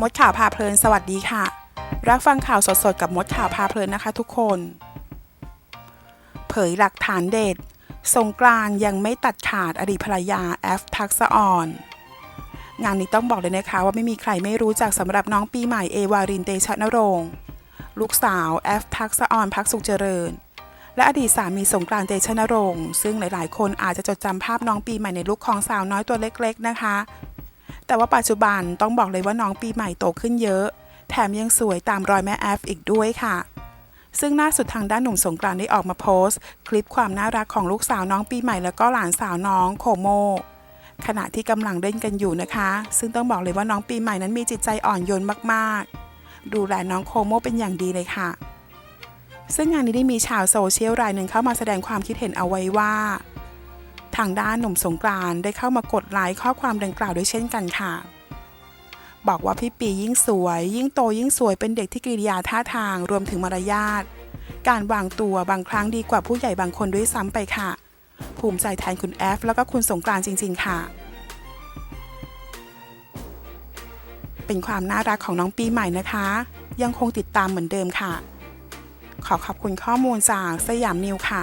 มดข่าวพาเพลิน สวัสดีค่ะ รับฟังข่าวสดๆ กับมดข่าวพาเพลินนะคะทุกคน เผยหลักฐานเด็ด สงกรานยังไม่ตัดขาดอดีตภรรยาแอฟทักษะอ่อน งานนี้ต้องบอกเลยนะคะว่าไม่มีใครไม่รู้จักสำหรับน้องปีใหม่เอวารินเตชะนรงค์ลูกสาวแอฟทักษะอ่อนพักสุขเจริญ และอดีตสามีสงกรานเตชะนรงค์ซึ่งหลายๆ คนอาจจะจดจำภาพน้องปีใหม่ในลุคของสาวน้อยตัวเล็ก ๆ นะคะ แต่ว่าปัจจุบันต้องบอกเลยว่าน้องปีใหม่โตขึ้นเยอะ แถมยังสวยตามรอยแม่แอฟอีกด้วยค่ะ ซึ่งล่าสุดทางด้านหนุ่มสงกรานได้ออกมาโพสต์ คลิปความน่ารักของลูกสาวน้องปีใหม่แล้วก็หลานสาวน้องโคโมขณะที่กำลังเล่นกันอยู่นะคะ ซึ่งต้องบอกเลยว่าน้องปีใหม่นั้นมีจิตใจอ่อนโยนมากๆ ดูแลน้องโคโมเป็นอย่างดีเลยค่ะ ซึ่งงานนี้ได้มีชาวโซเชียลรายหนึ่งเข้ามาแสดงความคิดเห็นเอาไว้ว่า ทางด้านหนุ่มสงกรานได้เข้ามากดไลค์ข้อความดังกล่าวด้วยเช่นกันค่ะ บอกว่าพี่ปียิ่งสวย ยิ่งโตยิ่งสวยเป็นเด็กที่กิริยาท่าทางรวมถึงมารยาทการวางตัวบางครั้งดีกว่าผู้ใหญ่บางคนด้วยซ้ำไปค่ะ ภูมิใจแทนคุณแอฟแล้วก็คุณสงกรานจริง ๆ ค่ะ เป็นความน่ารักของน้องปีใหม่นะคะ ยังคงติดตามเหมือนเดิมค่ะ ขอขอบคุณข้อมูลจากสยามนิวค่ะ